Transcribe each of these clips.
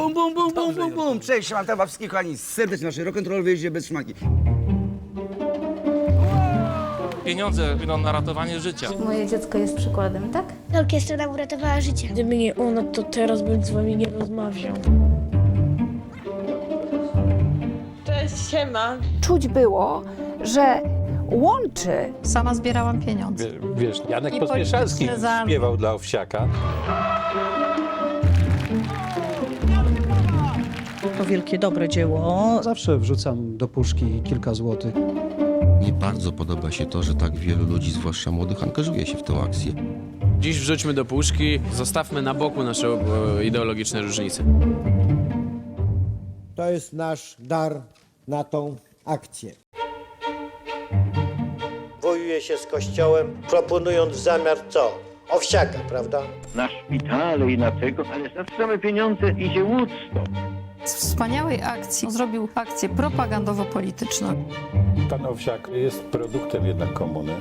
Bum, bum, bum, bum, bum, bum. Cześć, siemam wam wszystkich kochani. Serdecznie naszej rock'n'roll wyjeździe bez szmaki. Pieniądze idą na ratowanie życia. Moje dziecko jest przykładem, tak? Orkiestra nam uratowała życie. Gdyby nie ona, to teraz bym z wami nie rozmawiał. Cześć, siema. czuć było, że łączy Sama zbierałam pieniądze. Wiesz, Janek I Pospieszalski polityczne za- śpiewał dla Owsiaka. To wielkie, dobre dzieło. Zawsze wrzucam do puszki kilka złotych. Mi bardzo podoba się to, że tak wielu ludzi, zwłaszcza młodych, angażuje się w tę akcję. Dziś wrzućmy do puszki, zostawmy na boku nasze e, ideologiczne różnice. To jest nasz dar na tą akcję. Wojuje się z Kościołem, proponując w zamiar co? Owsiaka, prawda? na szpitale i na tego, ale za same pieniądze idzie Woodstock. Z wspaniałej akcji zrobił akcję propagandowo-polityczną. Pan Owsiak jest produktem jednak komuny.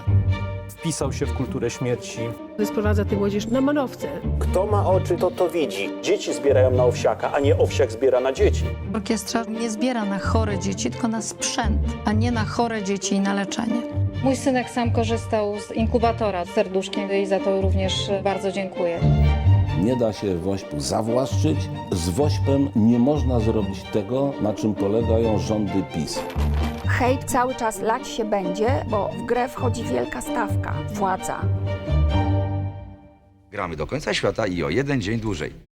Wpisał się w kulturę śmierci. Sprowadza tę młodzież na manowce. Kto ma oczy, to to widzi. Dzieci zbierają na owsiaka, a nie owsiak zbiera na dzieci. Orkiestra nie zbiera na chore dzieci, tylko na sprzęt, a nie na chore dzieci i na leczenie. Mój synek sam korzystał z inkubatora z serduszkiem i za to również bardzo dziękuję. Nie da się wośpu zawłaszczyć. Z wośpem nie można zrobić tego, na czym polegają rządy PiS. hejt, cały czas lać się będzie, bo w grę wchodzi wielka stawka władza. Gramy do końca świata i o jeden dzień dłużej.